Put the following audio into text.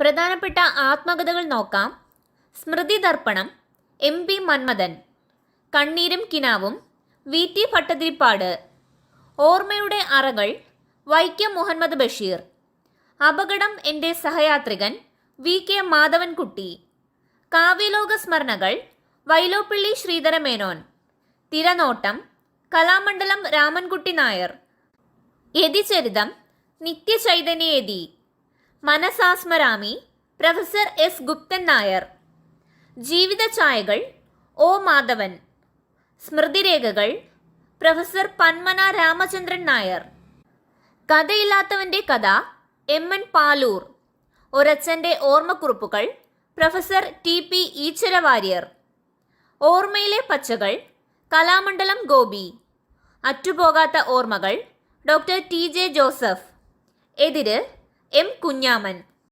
പ്രധാനപ്പെട്ട ആത്മകഥകൾ നോക്കാം സ്മൃതി ദർപ്പണം എം പി മന്മഥൻ കണ്ണീരും കിനാവും വി ടി ഭട്ടതിരിപ്പാട് ഓർമ്മയുടെ അറകൾ വൈക്കം മുഹമ്മദ് ബഷീർ അപകടം എൻ്റെ സഹയാത്രികൻ വി കെ മാധവൻകുട്ടി കാവ്യലോക സ്മരണകൾ Vyloppilly Sreedhara Menon Thiranottam Kalamandalam Ramankutty Nair Yathicharitham നിത്യചൈതന്യേതി മനസാസ്മരാമി professor S Guptan Nair ചായകൾ O Madhavan സ്മൃതിരേഖകൾ professor Panmana Ramachandran Nair കഥയില്ലാത്തവൻ്റെ കഥ എം എൻ പാലൂർ ഒരച്ഛൻ്റെ ഓർമ്മക്കുറിപ്പുകൾ professor T P Eeswara Warrier ഓർമ്മയിലെ പച്ചകൾ കലാമണ്ഡലം ഗോപി അറ്റുപോകാത്ത ഓർമ്മകൾ ഡോക്ടർ ടി ജെ ജോസഫ് എതിര് എം കുഞ്ഞാമൻ